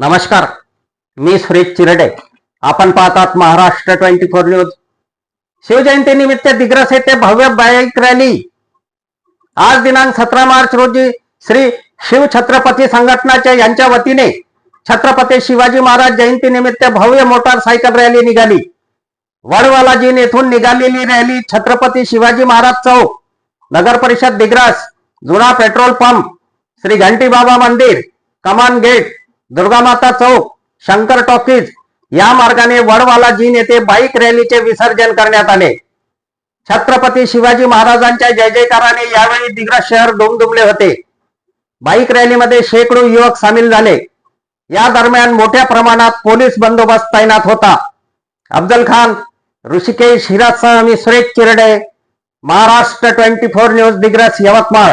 नमस्कार मी सुरेश चिरडे. आपण पाहतात Maharashtra twenty four news. Shivjayanti निमित्त दिग्रस येथे भव्य बाईक रॅली आज दिनांक सतरा मार्च रोजी श्री शिव छत्रपती संघटनाच्या यांच्या वतीने छत्रपती शिवाजी महाराज जयंती निमित्त भव्य मोटारसायकल रॅली निघाली. वडवालाजीन येथून निघालेली रॅली छत्रपती शिवाजी महाराज चौक नगर परिषद दिग्रस जुना पेट्रोल पंप श्री घंटी बाबा मंदिर कमान गेट दुर्गामाता चौक शंकर टॉकीज. या मार्गाने वडवाला जीन येथे बाईक रॅलीचे विसर्जन करण्यात आले. छत्रपती शिवाजी महाराजांच्या जय जयकाराने यावेळी दिग्रस शहर दुमदुमले होते. बाईक रॅलीमध्ये शेकडो युवक सामील झाले. या दरम्यान मोठ्या प्रमाणात पोलीस बंदोबस्त तैनात होता. अफजल खान ऋषिकेश हिरासह मी Suresh Chirade. Maharashtra twenty four news Digras Yavatmal.